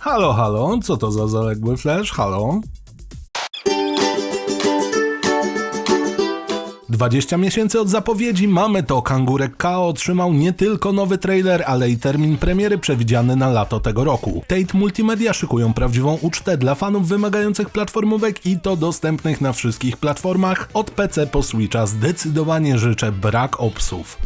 Halo, halo, co to za zaległy flash? Halo? 20 miesięcy od zapowiedzi mamy to. Kangurek K otrzymał nie tylko nowy trailer, ale i termin premiery przewidziany na lato tego roku. Tate Multimedia szykują prawdziwą ucztę dla fanów wymagających platformówek i to dostępnych na wszystkich platformach. Od PC po Switcha zdecydowanie życzę brak obsów.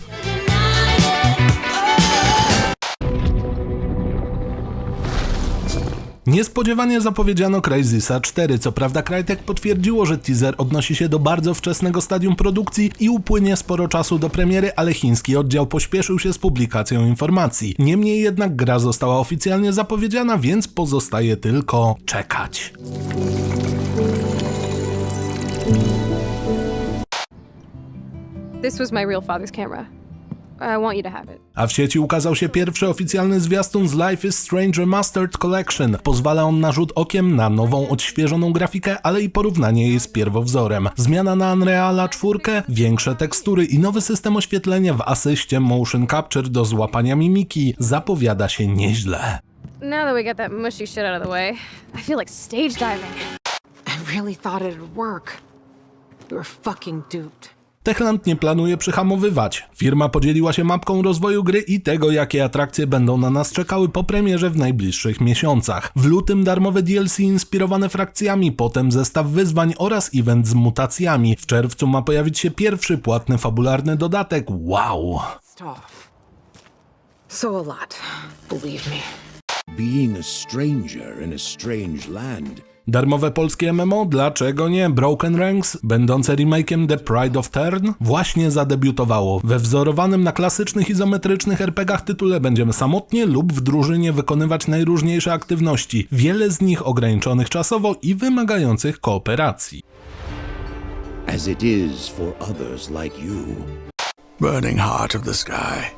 Niespodziewanie zapowiedziano Crysisa 4. Co prawda Crytek potwierdziło, że teaser odnosi się do bardzo wczesnego stadium produkcji i upłynie sporo czasu do premiery, ale chiński oddział pośpieszył się z publikacją informacji. Niemniej jednak gra została oficjalnie zapowiedziana, więc pozostaje tylko czekać. This was my real father's camera. I want you to have it. A w sieci ukazał się pierwszy oficjalny zwiastun z Life is Strange Remastered Collection. Pozwala on na rzut okiem na nową, odświeżoną grafikę, ale i porównanie jej z pierwowzorem. Zmiana na Unreala 4, większe tekstury i nowy system oświetlenia w asyście Motion Capture do złapania mimiki zapowiada się nieźle. Now that we got that mushy shit out of the way, I feel like stage diving. I really thought it'd work. We were fucking duped. Techland nie planuje przyhamowywać. Firma podzieliła się mapką rozwoju gry i tego, jakie atrakcje będą na nas czekały po premierze w najbliższych miesiącach. W lutym darmowe DLC inspirowane frakcjami, potem zestaw wyzwań oraz event z mutacjami. W czerwcu ma pojawić się pierwszy płatny fabularny dodatek. Wow! So a lot, believe me. Being a stranger in a strange land Darmowe polskie MMO? Dlaczego nie? Broken Ranks, będące remake'iem The Pride of Turn, właśnie zadebiutowało. We wzorowanym na klasycznych izometrycznych RPGach tytule będziemy samotnie lub w drużynie wykonywać najróżniejsze aktywności, wiele z nich ograniczonych czasowo i wymagających kooperacji. as it is for others like you. Burning heart of the sky,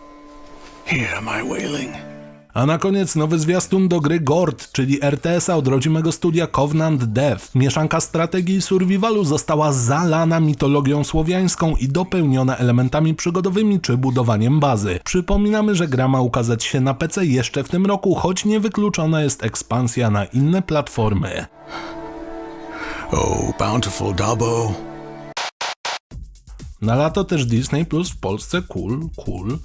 hear my wailing. A na koniec nowy zwiastun do gry Gord, czyli RTS-a od rodzimego studia Covenant Dev. Mieszanka strategii i survivalu została zalana mitologią słowiańską i dopełniona elementami przygodowymi czy budowaniem bazy. Przypominamy, że gra ma ukazać się na PC jeszcze w tym roku, choć niewykluczona jest ekspansja na inne platformy. Oh, bountiful Dabo. Na lato też Disney Plus w Polsce, cool, cool.